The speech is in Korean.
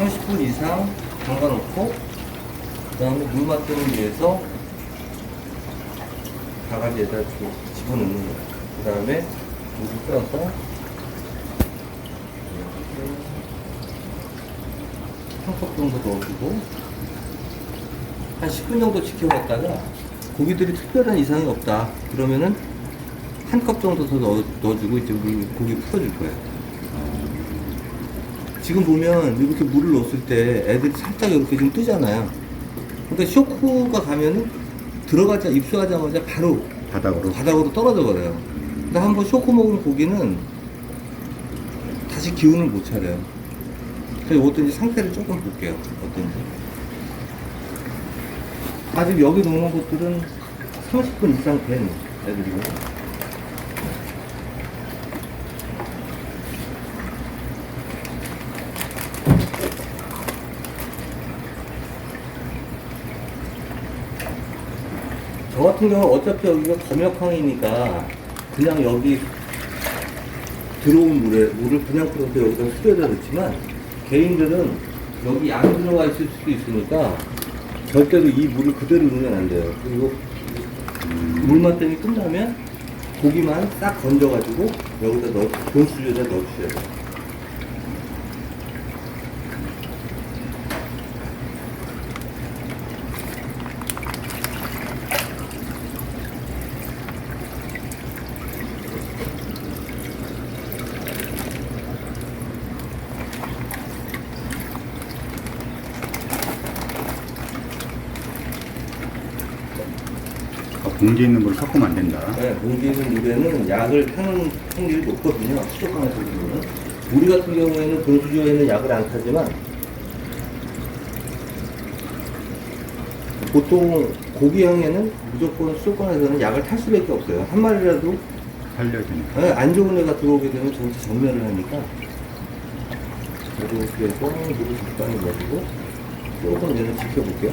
30분 이상 담가놓고 그 다음에 물 맛들을 위해서 바가지에다 집어넣는 거예요. 그 다음에 물을 떠서 한 컵 정도 넣어주고 한 10분 정도 지켜봤다가 고기들이 특별한 이상이 없다 그러면은 한 컵 정도 더 넣어, 넣어주고 이제 물, 고기 풀어줄 거예요 지금 보면 이렇게 물을 넣었을 때 애들이 살짝 이렇게 좀 뜨잖아요. 그러니까 쇼크가 가면은 들어가자 입수하자마자 바로 바닥으로. 바닥으로 떨어져 버려요. 근데 한번 쇼크 먹은 고기는 다시 기운을 못 차려요. 그래서 이것도 이제 상태를 조금 볼게요. 어떤지. 아직 여기 놓는 것들은 30분 이상 된 애들이고 저 같은 경우는 어차피 여기가 검역항이니까 그냥 여기 들어온 물에 물을 그냥 풀어서 여기다 수에다 넣지만 개인들은 여기 안 들어가 있을 수도 있으니까 절대로 이 물을 그대로 넣으면 안 돼요. 그리고 물맛 이 끝나면 고기만 싹 건져가지고 여기다 넣어 돈수저에다 넣어주셔야 돼요. 공기에 있는 물 섞으면 안 된다. 네, 공기 있는 물에는 약을 타는 확률이 높거든요. 수족관에서 보면. 우리 같은 경우에는 돈수저에는 약을 안 타지만 보통 고기향에는 무조건 수족관에서는 약을 탈 수밖에 없어요. 한 마리라도 살려주니까. 네, 안 좋은 애가 들어오게 되면 전체 전멸을 하니까 그래서 물을 적당히 넣어주고 조금 얘는 지켜볼게요.